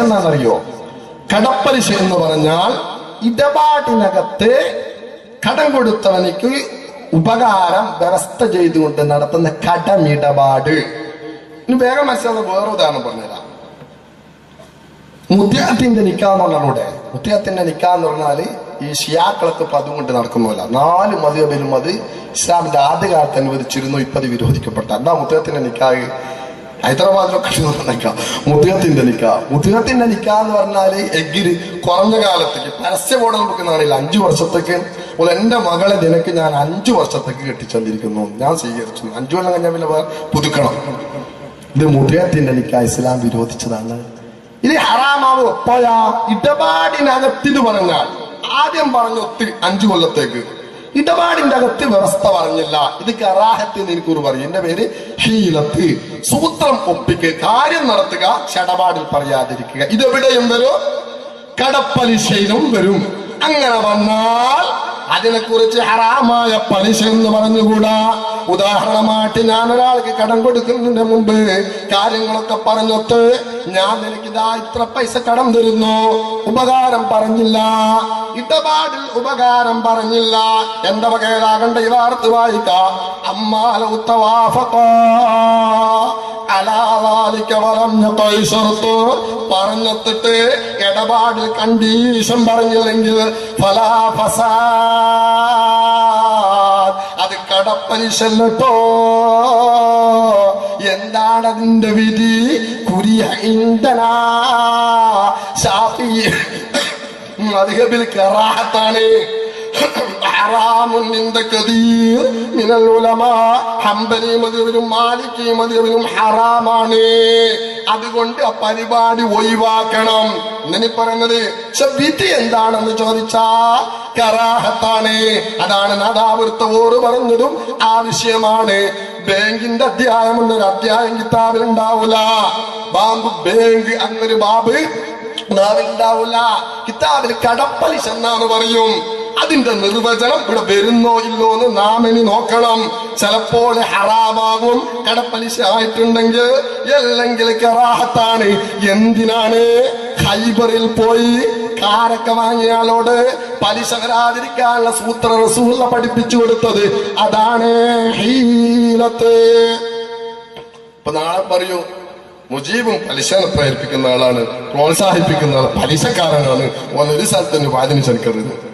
എന്താണെന്നറിയോ കടപ്പലിശ എന്ന് പറഞ്ഞാൽ ഇടപാടിനകത്ത് കടം കൊടുത്തവനിക്ക് ഉപകാരം വ്യവസ്ഥ ചെയ്തുകൊണ്ട് നടത്തുന്ന കടമിടപാട്. ഇനി വേഗം മനസ്സിലാവുന്ന വേറെ ഉദാഹരണം പറഞ്ഞുതരാം. മുദ്യാത്തിന്റെ നിക്കാന്ന് പറഞ്ഞൂടെ മുദ്യാത്തിന്റെ നിക്കാന്ന് പറഞ്ഞാൽ ഈ ഷിയാക്കളൊക്കെ ഇപ്പൊ അതുകൊണ്ട് നടക്കുന്നില്ല നാല് മതിയബിലും അത് ഇസ്ലാമിന്റെ ആദ്യകാലത്ത് അനുവദിച്ചിരുന്നു ഇപ്പൊ അത് വിരോധിക്കപ്പെട്ട. എന്താ മുദ്യത്തിന്റെ നിക്കാഹ്. ഹൈദരാബാദിലൊക്കെ നിക്ക. മുത്തുകത്തിന്റെ നിക്ക. മുത്തുകത്തിന്റെ നിക്ക എന്ന് പറഞ്ഞാൽ എഗ്ഗിര് കുറഞ്ഞ കാലത്തേക്ക് പരസ്യ ബോർഡ് നമുക്ക് അഞ്ചു വർഷത്തേക്ക്. അപ്പോൾ എന്റെ മകളെ നിനക്ക് ഞാൻ അഞ്ചു വർഷത്തേക്ക് കെട്ടിച്ചെന്നിരിക്കുന്നു ഞാൻ സ്വീകരിച്ചു. അഞ്ചു കൊല്ലം കഴിഞ്ഞാൽ പിന്നെ പുതുക്കണം. ഇത് മുത്തുകത്തിന്റെ നിക്ക ഇസ്ലാം വിരോധിച്ചതാണ്. ഇത് ഹറാമാവ് എപ്പോഴാ ഇടപാടിനകത്തിന് പറഞ്ഞാൽ ആദ്യം പറഞ്ഞ ഒത്തിരി അഞ്ചു കൊല്ലത്തേക്ക്. ഇടപാടിന്റെ അകത്ത് വ്യവസ്ഥ പറഞ്ഞില്ല. ഇത് കറാഹത്ത് എന്ന് എനിക്കൊരു പറയും. എന്റെ പേര് ഹീലത്ത്. സൂത്രം ഒപ്പിക്ക് കാര്യം നടത്തുക ചടപാടിൽ പറയാതിരിക്കുക. ഇതെവിടെയും വരും? കടപ്പലിശയിലും വരും. അങ്ങനെ വന്നാൽ അതിനെക്കുറിച്ച് ഹറാമായ പലിശ എന്ന് പറഞ്ഞുകൂടാ? ഉദാഹരണമായിട്ട് ഞാൻ ഒരാൾക്ക് കടം കൊടുക്കുന്നതിന് മുമ്പ് കാര്യങ്ങളൊക്കെ പറഞ്ഞൊത്ത് ഞാൻ നിനക്ക് ഇതാ ഇത്ര പൈസ കടം തരുന്നു. ഉപകാരം പറഞ്ഞില്ല. ഇടപാടിൽ ഉപകാരം പറഞ്ഞില്ല. എന്റെ വകയിലാകണ്ട ഈ വാർത്ത വായിക്കാം. അമ്മാല വളഞ്ഞ പൈസർത്തു പറഞ്ഞെത്തിട്ട് ഇടപാടിൽ കണ്ടീഷൻ പറഞ്ഞില്ലെങ്കിൽ ഫലാ ഫസാദ് അത് കടപ്പലിശല്ലോ എന്താണ് അതിന്റെ വിധി? ഷാഫി മദ്ഹബിൽ കറാഹത്താണ്. ഹംബലി മതിയവരും മാലിക്കി മതിയവരും ഹറാമാണ്. അതുകൊണ്ട് ആ പരിപാടി ഒഴിവാക്കണം. ഇങ്ങനെ പറഞ്ഞത് വിധി എന്താണെന്ന് ചോദിച്ചാ കറാഹത്താണ്. അതാണ് നാദാവൃത്തവോട് പറഞ്ഞതും ആവശ്യമാണ് ബാങ്കിന്റെ അധ്യായം എന്നൊരു അധ്യായം കിതാബിൽ ഉണ്ടാവൂല. ബാമ്പ് ബാങ്ക് അങ്ങനൊരു ബാബ് ഉണ്ടാവില്ല കിതാബിൽ കടപ്പലിശ എന്നാണ് പറയും. അതിന്റെ നിർവചനം ഇവിടെ വരുന്നോ ഇല്ലോ എന്ന് നാം ഇനി നോക്കണം. ചിലപ്പോൾ ഹറാമാകും കടപ്പലിശ ആയിട്ടുണ്ടെങ്കിൽ അല്ലെങ്കിൽ കറാഹത്താണ്. എന്തിനാണ്? ഹൈബറിൽ പോയി കാരൊക്കെ വാങ്ങിയാലോട് പലിശ വരാതിരിക്കാനുള്ള സൂത്ര റസൂല പഠിപ്പിച്ചു കൊടുത്തത്. അതാണ് ഇപ്പൊ നാളെ പറയൂ മുജീബും പലിശ പ്രേരിപ്പിക്കുന്ന ആളാണ് പ്രോത്സാഹിപ്പിക്കുന്ന ആൾ പലിശക്കാരനാണ്. ഒന്നൊരു സ്ഥലത്തിന് സ്ഥലത്ത് തന്നെ വാദിനിച്ചെടുക്കരുത്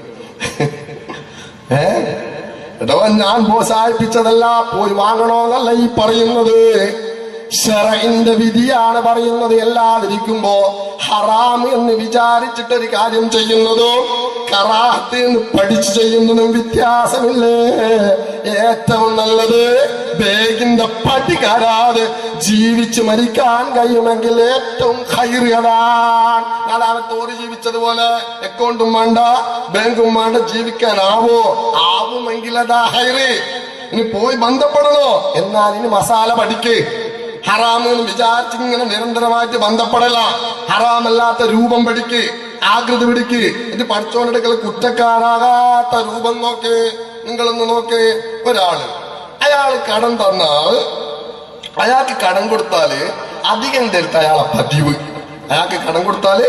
ഏ? ഞാൻ പ്രോത്സാഹിപ്പിച്ചതല്ല. പോയി വാങ്ങണോന്നല്ല ഈ പറയുന്നത്. ഷെറൈന്റെ വിധിയാണ് പറയുന്നത്. എല്ലാതിരിക്കുമ്പോ ഹറാം എന്ന് വിചാരിച്ചിട്ട് ഒരു കാര്യം ചെയ്യുന്നതും കറാഹത്ത് എന്ന് പഠിച്ചു ചെയ്യുന്നതും വ്യത്യാസമില്ലേ? ഏറ്റവും നല്ലത് ബേഗിന്റെ പടി കരാതെ ജീവിച്ചു മരിക്കാൻ കഴിയുമെങ്കിൽ ഏറ്റവും ഹൈറിയതാണ് അതാണ് തോറി ജീവിച്ചതുപോലെ അക്കൗണ്ടും വേണ്ട ബാങ്കും വേണ്ട ജീവിക്കാനാവോ ആവുമെങ്കിൽ അതാ ഹൈറി ഇനി പോയി ബന്ധപ്പെടണോ? എന്നാൽ ഇനി മസാല പഠിക്ക്. ഹറാമെന്ന് വിചാരിച്ച് ഇങ്ങനെ നിരന്തരമായിട്ട് ബന്ധപ്പെടല. ഹറാമല്ലാത്ത രൂപം പഠിക്ക് ആകൃതി പിടിക്ക്. ഇത് പഠിച്ചോണ്ടെടുക്കൽ കുറ്റക്കാരാകാത്ത രൂപം നോക്കേ. നിങ്ങളൊന്ന് നോക്കേ. ഒരാൾ. അയാൾ കടം തന്നാൽ അയാൾക്ക് കടം കൊടുത്താൽ അധികം തരുത്ത അയാളെ പതിവ്. അയാൾക്ക് കടം കൊടുത്താൽ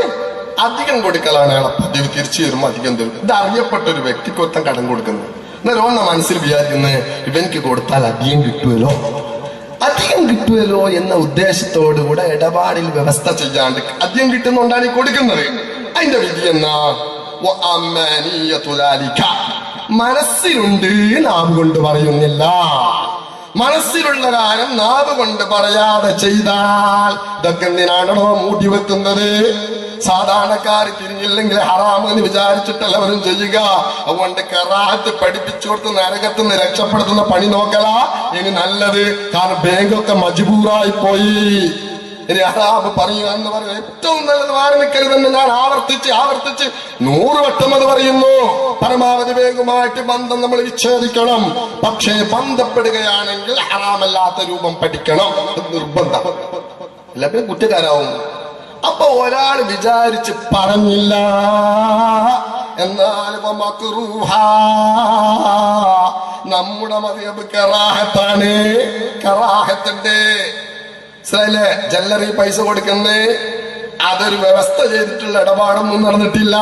അധികം കൊടുക്കലാണ് അയാളെ പതിവ്. തിരിച്ചു തരുമ്പോൾ അധികം തരും ഇത് അറിയപ്പെട്ട ഒരു വ്യക്തിക്കൊത്തം കടം കൊടുക്കുന്നത് എന്നാൽ ഓണ മനസ്സിൽ വിചാരിക്കുന്നത് ഇവനിക്ക് കൊടുത്താൽ അധികം കിട്ടുമല്ലോ അധികം കിട്ടുമല്ലോ എന്ന ഉദ്ദേശത്തോടുകൂടെ ഇടപാടിൽ വ്യവസ്ഥ ചെയ്യാണ്ട് അധികം കിട്ടുന്നുണ്ടാണ് ഈ കൊടുക്കുന്നത്. അതിന്റെ വിധി എന്നാ. മനസ്സിലുണ്ട് നാവ് കൊണ്ട് പറയുന്നില്ല. മനസ്സിലുള്ള കാര്യം നാവ് കൊണ്ട് പറയാതെ ചെയ്താൽ ഇതൊക്കെ എന്തിനാണോ മൂടി വെക്കുന്നത്? സാധാരണക്കാർ തിരിഞ്ഞില്ലെങ്കിൽ ഹറാമെന്ന് വിചാരിച്ചിട്ടല്ല അവരും ചെയ്യുക. അതുകൊണ്ട് കറാത്ത് പഠിപ്പിച്ചു കൊടുത്ത് നരകത്ത് നിന്ന് രക്ഷപ്പെടുത്തുന്ന പണി നോക്കലാ. ഇനി നല്ലത്. കാരണം ബാങ്കൊക്കെ മജ്ബൂറായി പോയി. ഇനി ഹറാബ് പറയുക എന്ന് പറയുന്നത് ഏറ്റവും നല്ലത് മാറി നിൽക്കരുതെന്ന് ഞാൻ ആവർത്തിച്ച് ആവർത്തിച്ച് നൂറ് വട്ടം അത് പറയുന്നു. പരമാവധി വേഗമായിട്ട് ബന്ധം നമ്മൾ വിച്ഛേദിക്കണം. പക്ഷേ ബന്ധപ്പെടുകയാണെങ്കിൽ ഹറാമല്ലാത്ത രൂപം പഠിക്കണം. നിർബന്ധം. അല്ല പിന്നെ കുറ്റക്കാരാവും. അപ്പൊ ഒരാൾ വിചാരിച്ച് പറഞ്ഞില്ല. എന്നാൽ. നമ്മുടെ മതിയബ് കറാഹത്താണ്. കറാഹത്തിന്റെ മനസ്സിലായില്ലേ ജല്ലറി പൈസ കൊടുക്കുന്നേ അതൊരു വ്യവസ്ഥ ചെയ്തിട്ടുള്ള ഇടപാടൊന്നും നടന്നിട്ടില്ല.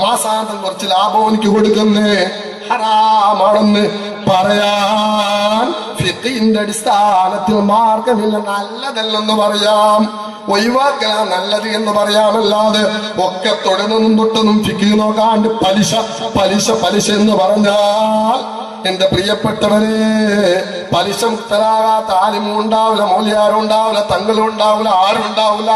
മാസാന്തം കുറച്ച് ലാഭം എനിക്ക് കൊടുക്കുന്നേ ഹറാമാണെന്ന് പറയാൻ ഫിത്തിന്റെ അടിസ്ഥാനത്തിൽ മാർഗമില്ല. നല്ലതല്ലെന്ന് പറയാം. ഒഴിവാക്കല നല്ലത് എന്ന് പറയാമല്ലാതെ ഒക്കെ തൊടുന്നതും തൊട്ടൊന്നും ഫിക്കി നോക്കാണ്ട് പലിശ പലിശ പലിശ എന്ന് പറഞ്ഞാൽ എന്റെ പ്രിയപ്പെട്ടവരെ പലിശ മുക്തരാകാത്ത ആലിമും ഉണ്ടാവില്ല മൂല്യാരും ഉണ്ടാവില്ല തങ്ങളും ഉണ്ടാവില്ല ആരും ഉണ്ടാവില്ല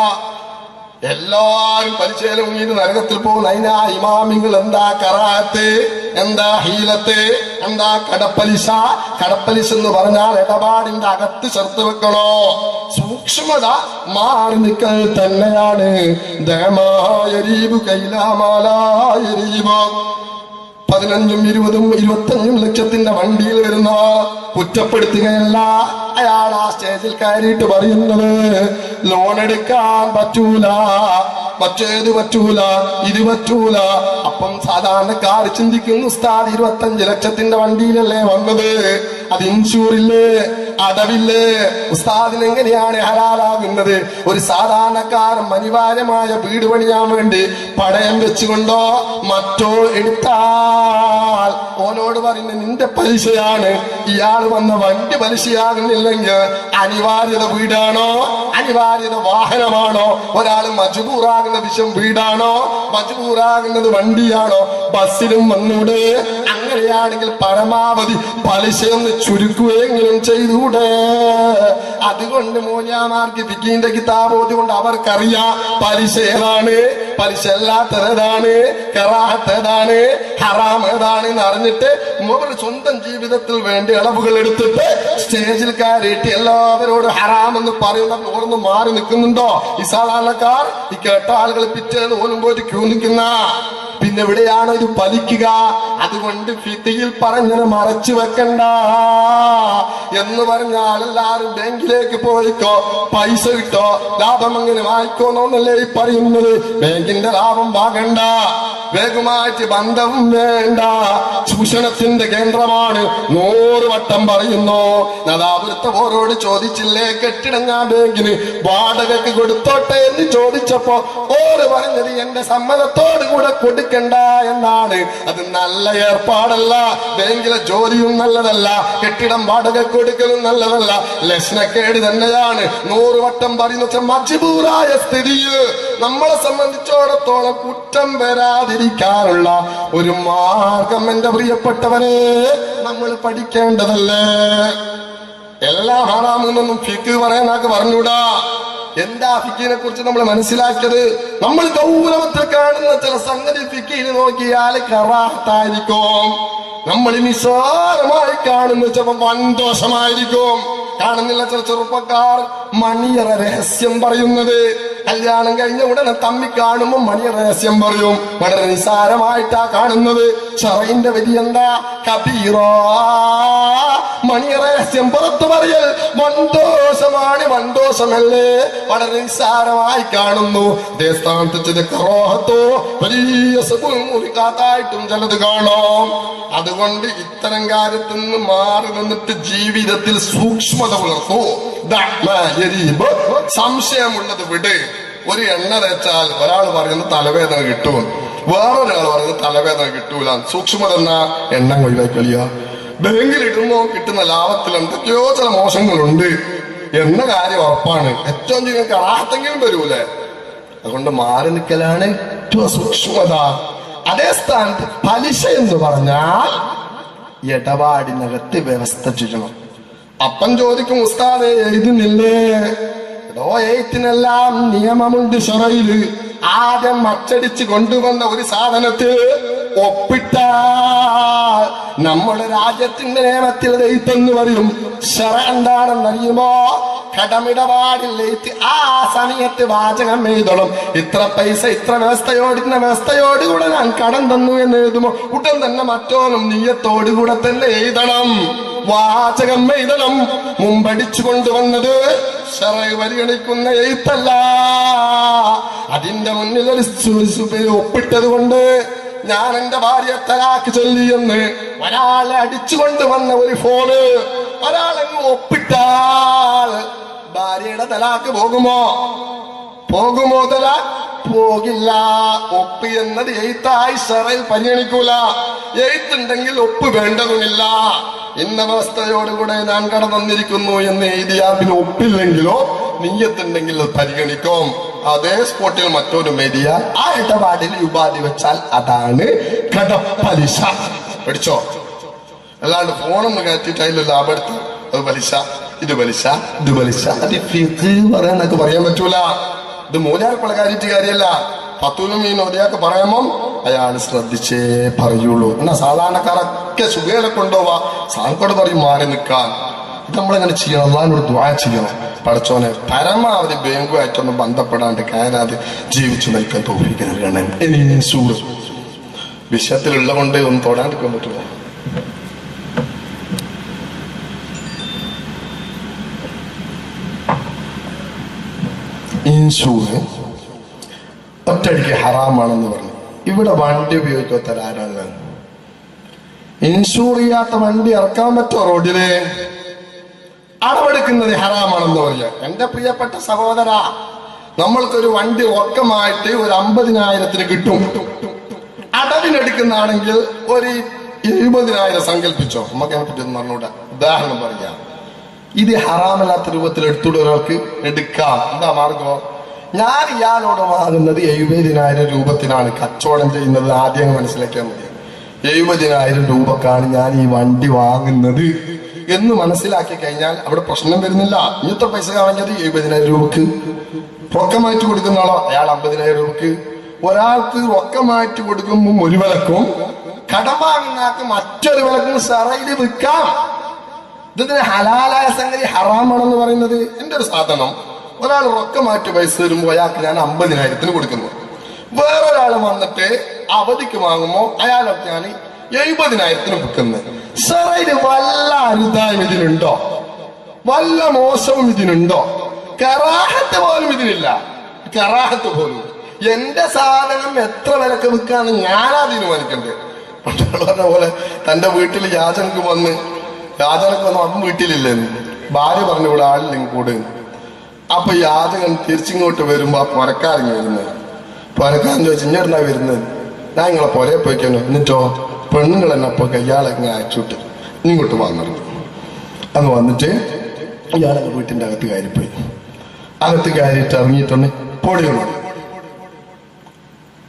എല്ലാരും പലിശയിലും ഈ നരകത്തിൽ പോകുന്ന അതിനാ ഇമാമിങ്ങൾ എന്താ കറാത്ത് എന്താ ഹീലത്ത് എന്താ കടപ്പലിശ? കടപ്പലിശ എന്ന് പറഞ്ഞാൽ ഇടപാടിന്റെ അകത്ത് ചേർത്ത് വെക്കണോ? സൂക്ഷ്മത മാറി നിൽക്കൽ തന്നെയാണ്. ദയമായരീബു കൈലാമാലായരീബോ പതിനഞ്ചും ഇരുപതും ഇരുപത്തഞ്ചും ലക്ഷത്തിന്റെ വണ്ടിയിൽ വരുന്ന. കുറ്റപ്പെടുത്തുകയല്ല. അയാൾ ആ സ്റ്റേജിൽ കയറിയിട്ട് പറയുന്നത് ലോൺ എടുക്കാൻ പറ്റൂല. മറ്റേത് പറ്റൂല. ഇത് പറ്റൂല. അപ്പം സാധാരണക്കാർ ചിന്തിക്കുന്നു ഉസ്താദ് ഇരുപത്തഞ്ച് ലക്ഷത്തിന്റെ വണ്ടിയിലല്ലേ വന്നത്? അത് ഇൻഷൂറില്ലേ? അടവില്ലേ? ഉസ്താദിന് എങ്ങനെയാണ് ഹലാലാകുന്നത്? ഒരു സാധാരണക്കാരൻ അനിവാര്യമായ വീട് പണിയാൻ വേണ്ടി പടയം വെച്ചുകൊണ്ടോ മറ്റോ എടുത്താൽ ഓനോട് പറയുന്ന നിന്റെ പലിശയാണ്. ഇയാൾ വന്ന വണ്ടി പലിശയാകുന്നില്ലെങ്കിൽ അനിവാര്യത വീടാണോ? അനിവാര്യത വാഹനമാണോ? ഒരാൾ മജുബൂറാകുന്ന വിഷം വീടാണോ? മജുബൂറാകുന്നത് വണ്ടിയാണോ? ബസ്സിലും വന്നൂടെ? അങ്ങനെയാണെങ്കിൽ പരമാവധി പലിശയൊന്ന് ചുരുക്കുകയെങ്കിലും ചെയ്തൂടെ? അതുകൊണ്ട് മോനിയാമാർക്ക് വിക്കിന്റെ കിതാബോധി കൊണ്ട് അവർക്കറിയാം പലിശ ഏതാണ്? പലിശ അല്ലാത്തതാണ് കറാത്തതാണ് ഹറാം ഏതാണ് എന്ന് അറിഞ്ഞിട്ട് മുകൾ സ്വന്തം ജീവിതത്തിൽ വേണ്ടി ഇളവുകൾ എടുത്തിട്ട് സ്റ്റേജിൽ കയറിയിട്ട് എല്ലാവരോടും ഹറാം എന്ന് പറയുന്ന ഓർന്ന് മാറി നിൽക്കുന്നുണ്ടോ? ഈ സാധാരണക്കാർ ഈ കേട്ട ആളുകൾ പിറ്റേന്ന് പോലും പോയിട്ട് ക്യൂ നിൽക്കുന്ന പിന്നെ എവിടെയാണ് ഇത് പലിക്കുക? അതുകൊണ്ട് ഫിത്തിയിൽ പറഞ്ഞത് മറച്ചു വെക്കണ്ട. എന്ന് പറഞ്ഞാൽ എല്ലാരും ബാങ്കിലേക്ക് പോയിക്കോ പൈസ കിട്ടോ ലാഭം അങ്ങനെ വായിക്കോന്നല്ലേ ഈ പറയുന്നത്? ബാങ്കിന്റെ ലാഭം വാങ്ങണ്ട. വേഗമായിട്ട് ബന്ധവും വേണ്ട. ചൂഷണത്തിന്റെ കേന്ദ്രമാണ്. നൂറ് വട്ടം പറയുന്നു. നദാപുരത്തെ പോരോട് ചോദിച്ചില്ലേ? കെട്ടിടം ഞാൻ ബാങ്കിന് വാടകയ്ക്ക് കൊടുത്തോട്ടെ എന്ന് ചോദിച്ചപ്പോ ഓര് പറഞ്ഞത് എന്റെ സമ്മതത്തോട് കൂടെ കൊടുക്കണ്ട എന്നാണ്. അത് നല്ല ഏർപ്പാടല്ല. ബാങ്കിലെ ജോലിയും നല്ലതല്ല. കെട്ടിടം വാടക കൊടുക്കലും നല്ലതല്ല. ലക്ഷണക്കേട് തന്നെയാണ്. നൂറ് വട്ടം പറയുന്ന മജ്ബൂറായ സ്ഥിതിയിൽ നമ്മളെ സംബന്ധിച്ചോടത്തോളം കുറ്റം വരാതിരിക്കാനുള്ള ഒരു മാർഗം എന്റെ പ്രിയപ്പെട്ടവരെ നമ്മൾ പഠിക്കേണ്ടതല്ലേ? എല്ലാ ഹറാമെന്നൊന്നും ഫിക്ക് പറയാനൊക്കെ പറഞ്ഞൂടാ. എന്താ ഫിക്കിനെ കുറിച്ച് നമ്മൾ മനസ്സിലാക്കിയത്? നമ്മൾ ഗൗരവത്തിൽ കാണുന്ന ചില സംഗതി ഫിക്കിയിൽ നോക്കിയാൽ കറാത്തായിരിക്കും. നമ്മൾ നിസ്സാരമായി കാണുന്ന ചില വൻദോഷമായിരിക്കും. കാണുന്നില്ല ചില ചെറുപ്പക്കാർ. മണിയറ രഹസ്യം പറയുന്നത്. കല്യാണം കഴിഞ്ഞ ഉടനെ തമ്മി കാണുമ്പോൾ മണിയറ രഹസ്യം പറയും. വളരെ നിസാരമായിട്ടാ കാണുന്നത്. ചെറയിന്റെ വിധി എന്താ? കബീറോ. മണിയറ പുറത്തു പറയൽ മന്തോഷമാണ് മന്തോഷമല്ലേ വളരെ നിസ്സാരമായി കാണുന്നു. ായിട്ടും ചിലത് കാണാം. അതുകൊണ്ട് ഇത്തരം കാര്യത്തിൽ നിന്ന് മാറി നിന്നിട്ട് ജീവിതത്തിൽ സൂക്ഷ്മത പുലർത്തൂ. സംശയമുള്ളത് വിട്. ഒരു എണ്ണ തേച്ചാൽ ഒരാൾ പറയുന്ന തലവേദന കിട്ടും. വേറൊരാൾ പറയുന്നത് തലവേദന കിട്ടൂല. സൂക്ഷ്മത എന്ന എണ്ണ ഒഴിവാക്കളിയ ബാങ്കിൽ ഇടുമ്പോ കിട്ടുന്ന ലാഭത്തിൽ എന്തൊക്കെയോ ചില മോശങ്ങളുണ്ട്. എന്ന കാര്യം ഉറപ്പാണ്. ഏറ്റവും ചെയ്യുന്ന കാണാത്തെങ്കിലും വരൂലേ അതുകൊണ്ട് മാറി നിൽക്കലാണ് ഏറ്റവും സൂക്ഷ്മത. അതേ സ്ഥാനത്ത് പലിശ എന്ന് പറഞ്ഞാൽ ഇടപാടിനകത്ത് വ്യവസ്ഥ ചെയ്യണം അപ്പം ചോദിക്കും ഉസ്താദെ എഴുതുന്നില്ലേ? എടോ എഴുത്തിനെല്ലാം നിയമമുണ്ട് ഷൊറയിൽ ആദ്യം അച്ചടിച്ച് കൊണ്ടുവന്ന ഒരു സാധനത്തിൽ ഒപ്പിട്ട നമ്മുടെ രാജ്യത്തിന്റെ നിയമത്തിൽ ദൈത്തെന്ന് പറയും. ഷറ എന്താണെന്നറിയുമോ? കടമിടപാടിൽ എഴുത്ത് ആ സമയത്ത് വാചകം എഴുതണം. ഇത്ര പൈസ ഇത്ര വ്യവസ്ഥയോട് ഇന്ന വ്യവസ്ഥയോടുകൂടെ ഞാൻ കടം തന്നു എന്ന് എഴുതുമോ? ഉടൻ തന്നെ മറ്റോനും നീയത്തോടുകൂടെ തന്നെ എഴുതണം. വാചകം എഴുതണം. മുമ്പടിച്ചു കൊണ്ടുവന്നത് ഷറ പരിഗണിക്കുന്ന എഴുത്തല്ല. അതിന്റെ മുന്നിൽ ഒരു ഒപ്പിട്ടത് കൊണ്ട് ഞാൻ എന്റെ ഭാര്യ തലാക്ക് ചൊല്ലിയെന്ന് ഒരാളെ അടിച്ചുകൊണ്ട് വന്ന ഒരു ഫോണ് ഒരാളെങ്ങ് ഒപ്പിട്ടാൽ ഭാര്യയുടെ തലാക്ക് പോകുമോ? പോകുമോ തലാക്ക് പോകില്ല. ഒപ്പ് എന്നത് എഴുത്തായി ഷറയിൽ പരിഗണിക്കൂല. എഴുത്തുണ്ടെങ്കിൽ ഒപ്പ് വേണ്ടതുമില്ല. ഇന്ന അവസ്ഥയോടുകൂടെ ഞാൻ കടന്നിരിക്കുന്നു എന്ന് എഴുതിയാൽ പിന്നെ ഒപ്പില്ലെങ്കിലോ നീയത്തുണ്ടെങ്കിൽ പരിഗണിക്കും. അതേ സ്പോട്ടിൽ മറ്റൊരു എഴുതിയ ആ ഇടപാടിൽ ഉപാധി വെച്ചാൽ അതാണ് കടപ്പലിശ. പഠിച്ചോ? അല്ലാണ്ട് ഫോണൊന്ന് കയറ്റിട്ട് അതിൽ ലാഭം എടുത്ത് അത് പലിശ ഇത് പലിശ ഇത് പലിശ. അത് പറയാൻ പറ്റൂല. ഇത് മൂലാർക്കുള്ള കാര്യത്തിൽ കാര്യമല്ല. പത്തൂലും ഈ ഒരേയൊക്കെ പറയുമ്പം അയാൾ ശ്രദ്ധിച്ചേ പറയുള്ളൂ. എന്നാ സാധാരണക്കാരൊക്കെ സുഖേനെ കൊണ്ടുപോവാ. സാങ്കോട് പറയും മാറി നിൽക്കാൻ. ഇത് നമ്മളെങ്ങനെ ചെയ്യണം? അള്ളാഹിനോട് ദ്വാ ചെയ്യണം. പഠിച്ചോനെ പരമാവധി ബാങ്കുമായിട്ടൊന്ന് ബന്ധപ്പെടാണ്ട് കയറാതെ ജീവിച്ചു നിൽക്കാൻ നൽകണേ. ഇനി സൂട് വിഷയത്തിലുള്ള കൊണ്ട് ഒന്നും തൊടാണ്ടിരിക്കാൻ പറ്റില്ല. ഇൻഷൂർ ഒറ്റയടിക്ക് ഹറാമാണെന്ന് പറഞ്ഞു. ഇവിടെ വണ്ടി ഉപയോഗിക്കാത്ത ആരാണ്? ഇൻഷൂർ ചെയ്യാത്ത വണ്ടി ഇറക്കാൻ പറ്റുമോ റോഡിൽ അളവെടുക്കുന്നത് ഹറാമാണെന്ന് പറഞ്ഞു. എന്റെ പ്രിയപ്പെട്ട സഹോദര നമ്മൾക്കൊരു വണ്ടി ഒക്കമായിട്ട് ഒരു അമ്പതിനായിരത്തിന് കിട്ടും. അടവിനെടുക്കുന്നതാണെങ്കിൽ ഒരു ഇരുപതിനായിരം സങ്കല്പിച്ചോ. നമുക്ക് അതിനെ പറ്റി ഉദാഹരണം പറയാം. ഇത് ഹറാമല്ലാത്ത രൂപത്തിൽ എടുത്തുകൊണ്ട് ഒരാൾക്ക് എടുക്കാം. എന്താ മാർഗം? ഞാൻ ഇയാളോട് വാങ്ങുന്നത് എഴുപതിനായിരം രൂപത്തിനാണ്. കച്ചവടം ചെയ്യുന്നത് ആദ്യം മനസ്സിലാക്കിയാൽ മതി. എഴുപതിനായിരം രൂപക്കാണ് ഞാൻ ഈ വണ്ടി വാങ്ങുന്നത് എന്ന് മനസ്സിലാക്കി കഴിഞ്ഞാൽ അവിടെ പ്രശ്നം വരുന്നില്ല. ഇന്നത്തെ പൈസ വാങ്ങിയത്? എഴുപതിനായിരം രൂപക്ക്. റൊക്കമായിട്ട് കൊടുക്കുന്ന ആളോ. അയാൾ അമ്പതിനായിരം രൂപക്ക്. ഒരാൾക്ക് റൊക്കമായിട്ട് കൊടുക്കുമ്പോൾ ഒരു വിലക്കും കടം വാങ്ങുന്ന മറ്റൊരു വിലക്കും സറയിൽ വിൽക്കാം. ഇതിന് ഹലാലായ സംഗതി ഹറാമാണെന്ന് പറയുന്നത് എന്റെ ഒരു സാധനം. ഒരാൾ റൊക്കമാറ്റി പൈസ വരുമ്പോ അയാൾക്ക് ഞാൻ അമ്പതിനായിരത്തിന് കൊടുക്കുന്നു. വേറൊരാൾ വന്നിട്ട് അവധിക്ക് വാങ്ങുമ്പോ അയാളൊക്കെ ഞാൻ എഴുപതിനായിരത്തിന് വിൽക്കുന്നത് സാറേ വല്ല അരുതായും ഇതിനുണ്ടോ? വല്ല മോശവും ഇതിനുണ്ടോ? കറാഹത്ത് പോലും ഇതിനില്ല. കറാഹത്ത് പോലും. എന്റെ സാധനം എത്ര വിലക്ക് വിൽക്കാന്ന് ഞാനാ തീരുമാനിക്കണ്ടേ പണ്ടുള്ള പോലെ തന്റെ വീട്ടിൽ യാചനക്ക് വന്ന് യാചനക്ക് വന്ന് അവൻ വീട്ടിലില്ലെന്ന് ഭാര്യ പറഞ്ഞു ഇവിടെ ആളില്ലെങ്കിൽ കൂടെ. അപ്പൊ യാചകൻ തിരിച്ചിങ്ങോട്ട് വരുമ്പോ ആ പുരക്കാരങ്ങ് വരുന്നത് പുരക്കാരൻ ചോദിച്ചു വരുന്നത് ഞാൻ നിങ്ങളെ പുരയെ പോയിക്കാനോ എന്നിട്ടോ? പെണ്ണുങ്ങൾ എന്നെ അപ്പൊ കയ്യാളെങ്ങനെ അയച്ചുവിട്ട് ഇങ്ങോട്ട് വന്നിരുന്നു. അന്ന് വന്നിട്ട് ഇയാളെ വീട്ടിന്റെ അകത്ത് കയറിപ്പോയി. അകത്ത് കയറിയിട്ട് ഇറങ്ങിയിട്ടുണ്ട്. പൊടികൾ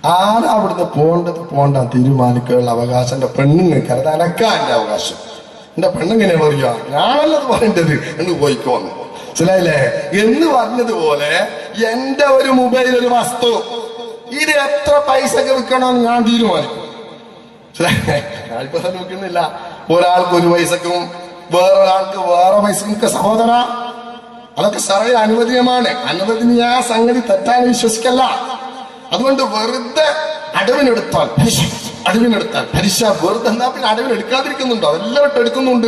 ആരാ അവിടുന്ന് പോണ്ടത്? പോണ്ട തീരുമാനിക്കാനുള്ള അവകാശം പെണ്ണുങ്ങൾക്ക് അത് അനക്കാന്റെ അവകാശം. എന്റെ പെണ്ണെങ്ങനെ പറയാ ഞാനല്ലത് പറയേണ്ടത്. എന്ന് പോയിക്കോന്ന് മനസ്സിലായില്ലേ? എന്ന് പറഞ്ഞതുപോലെ എന്റെ ഒരു മൊബൈൽ ഒരു വസ്തു. ഇത് എത്ര പൈസക്ക് വിൽക്കണമെന്ന് ഞാൻ തീരുമാനിക്കും. ഞാനിപ്പോ നോക്കുന്നില്ല ഒരാൾക്ക് ഒരു പൈസക്കും വേറൊരാൾക്ക് വേറെ പൈസക്കും ഒക്കെ സഹോദര. അതൊക്കെ സർവേ അനുവദനീയമാണ്. അനുവദനീയ സംഗതി തെറ്റാൻ വിശ്വസിക്കല്ല. അതുകൊണ്ട് വെറുതെ അടവിനെടുത്താൽ. അടവിനെടുത്താൽ. പലിശ വെറുതെ എന്നാ പിന്നെ അടവിനെടുക്കാതിരിക്കുന്നുണ്ടോ ഇട്ട് എടുക്കുന്നുണ്ട്.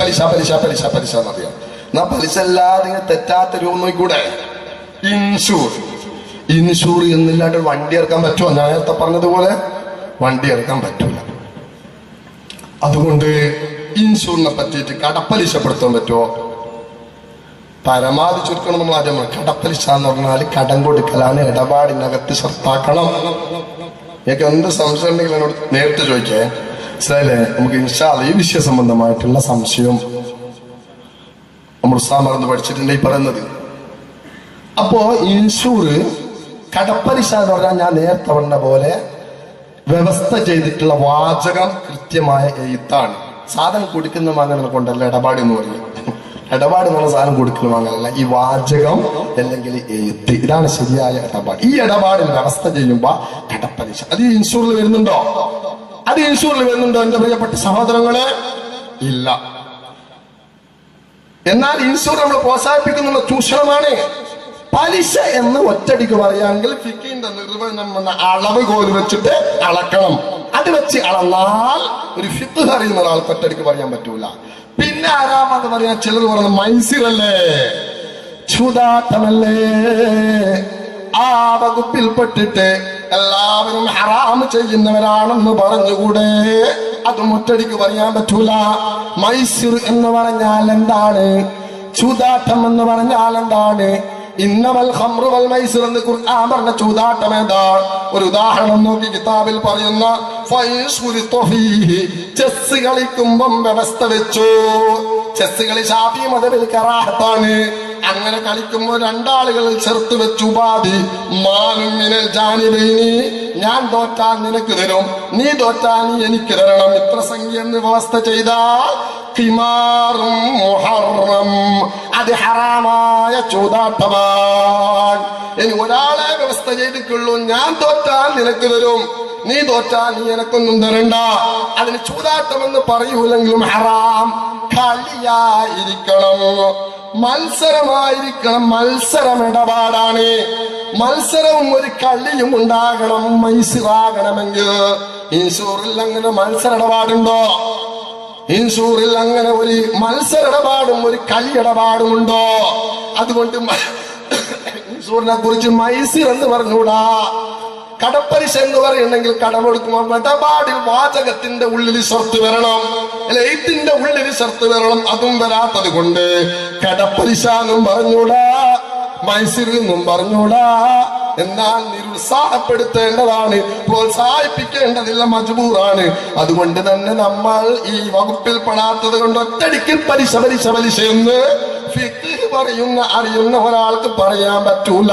പലിശ പലിശ പലിശ പലിശ എന്നറിയാം എന്നാ പലിശ അല്ലാതെ തെറ്റാത്ത രൂപം നോക്കൂടെ ഇൻഷൂർ. ഇൻഷൂർ എന്നില്ലാണ്ട് വണ്ടി ഇറക്കാൻ പറ്റുമോ? ഞാൻ നേരത്തെ പറഞ്ഞതുപോലെ വണ്ടി ഇറക്കാൻ പറ്റൂല. അതുകൊണ്ട് ഇൻഷൂറിനെ പറ്റിയിട്ട് കടപ്പലിശപ്പെടുത്താൻ പറ്റുമോ? പരമാവധി ചുരുക്കണം നമ്മൾ ആദ്യം. കടപ്പലിശ എന്ന് പറഞ്ഞാൽ കടം കൊടുക്കലാണ് ഇടപാടിനകത്ത് ശ്രദ്ധാക്കണം എനിക്ക് എന്ത് സംശയം ഉണ്ടെങ്കിലും എന്നോട് നേരിട്ട് ചോദിക്കേ മനസ്സിലായില്ലേ നമുക്ക് ഇൻഷാൽ ഈ വിഷയ സംബന്ധമായിട്ടുള്ള സംശയം നമ്മൾ ഉസ്താമറന്ന് പഠിച്ചിട്ടുണ്ട് ഈ പറയുന്നത്. അപ്പോ ഇൻഷൂർ കടപ്പലിശ എന്ന് പറഞ്ഞാൽ ഞാൻ നേരത്തെ പറഞ്ഞ പോലെ വ്യവസ്ഥ ചെയ്തിട്ടുള്ള വാചകം കൃത്യമായ എഴുത്താണ്. സാധനം കൊടുക്കുന്ന മാങ്ങനെ കൊണ്ടല്ല ഇടപാട് എന്ന് പറയുന്നത് ഇടപാട് എന്നുള്ള സാധനം കൊടുക്കണം അങ്ങനെയല്ല ഈ വാചകം അല്ലെങ്കിൽ എഴുത്ത് ഇതാണ് ശരിയായ ഇടപാട്. ഈ ഇടപാടിൽ വ്യവസ്ഥ ചെയ്യുമ്പോ കടപ്പലിശ. അത് ഇൻഷൂറിൽ വരുന്നുണ്ടോ? അത് ഇൻഷൂറിൽ വരുന്നുണ്ടോ എന്റെ പ്രിയപ്പെട്ട സഹോദരങ്ങളെ? ഇല്ല. എന്നാൽ ഇൻഷൂർ നമ്മൾ പ്രോത്സാഹിപ്പിക്കുന്ന ചൂഷണമാണ്. പലിശ എന്ന് ഒറ്റടിക്ക് പറയുകയാണെങ്കിൽ ഫിക്കിന്റെ നിർവചനം എന്ന അളവ് കോൽ വെച്ചിട്ട് അളക്കണം. അത് വെച്ച് അളന്നാൽ ഒരു ഫിത്ത് അറിയുന്ന ഒരാൾക്ക് ഒറ്റടിക്ക് പറയാൻ പറ്റൂല. പിന്നെ ആരാമെന്ന് പറയാൻ ചിലർ പറഞ്ഞു മൈസിറല്ലേ? ചൂതാത്തമല്ലേ ആ വകുപ്പിൽ പെട്ടിട്ട് എല്ലാവരും ഹറാം ചെയ്യുന്നവരാണെന്ന് പറഞ്ഞുകൂടെ? അത് മുറ്റടിക്ക് പറയാൻ പറ്റൂല. മൈസൂർ എന്ന് പറഞ്ഞാൽ എന്താണ്? ചൂതാട്ടം എന്ന് പറഞ്ഞാൽ എന്താണ്? ഇന്നമൽ ഖംറു വൽ മൈസിർ എന്ന് ഖുർആൻ പറഞ്ഞ ചൂതാട്ടം ഏതാണ് ഒരു ഉദാഹരണം നോക്കി കിതാബിൽ പറയുന്ന ചെസ് കളിക്കുമ്പം വ്യവസ്ഥ വെച്ചു. ചെസ് കളി ഷാഫി മതബിൽ കറാഹത്താണ്. അങ്ങനെ കളിക്കുമ്പോൾ രണ്ടാളുകൾ ചേർത്ത് വെച്ചു ഉപാധി. മാലും മിനൽ ജാനിബൈനി. ഞാൻ തോറ്റാൽ നിനക്ക് തരും. നീ തോറ്റാൽ നീ എനിക്ക് തരണം. ഇത്ര സംഖ്യ എന്ന് വ്യവസ്ഥ ചെയ്താൽ ഖിമാറും മുഹറം. അത് ഹറാമായ ചൂതാട്ടമാണ്. ഇനി ഒരാളെ വ്യവസ്ഥ ചെയ്തിട്ടുള്ളൂ ഞാൻ തോറ്റാൽ നിനക്ക് തരും. നീ തോറ്റാൽ നീ എനക്കൊന്നും തരണ്ട. അതിന് ചൂതാട്ടമെന്ന് പറയൂലെങ്കിലും ഹറാം. കളിയായിരിക്കണം മത്സരമായിരിക്കണം. മത്സരം ഇടപാടാണ് മത്സരവും ഒരു കളിയും ഉണ്ടാകണം. മനസ്സിലാകണമെങ്കിൽ ഇൻഷൂറിൽ അങ്ങനെ മത്സര ഇടപാടുണ്ടോ ഇൻഷൂറിൽ അങ്ങനെ ഒരു മത്സര ഇടപാടും ഒരു കളി ഇടപാടും ഉണ്ടോ അതുകൊണ്ട് ഇൻഷൂറിനെ കുറിച്ച് മൈസിർ എന്ന് പറഞ്ഞുകൂടാ. കടപ്പലിശ എന്ന് പറയുന്നെങ്കിൽ കടമെടുക്കുമ്പോൾ ഇടപാടിൽ വാചകത്തിന്റെ ഉള്ളിൽ സ്വത്ത് വരണം. അല്ല എയ്ത്തിന്റെ ഉള്ളിൽ സ്വത്ത് വരണം. അതും വരാത്തത് കൊണ്ട് കടപ്പലിശ എന്നും പറഞ്ഞൂടാ മൈസിർ എന്നും പറഞ്ഞൂടാ എന്നാൽ നിരുത്സാഹപ്പെടുത്തേണ്ടതാണ് പ്രോത്സാഹിപ്പിക്കേണ്ടതില്ല മജബൂറാണ്. അതുകൊണ്ട് തന്നെ നമ്മൾ ഈ വകുപ്പിൽ പെടാത്തത് കൊണ്ട് ഒറ്റടിക്കിൽ പലിശ പലിശ പലിശ എന്ന് പറയുന്ന അറിയുന്ന ഒരാൾക്ക് പറയാൻ പറ്റൂല.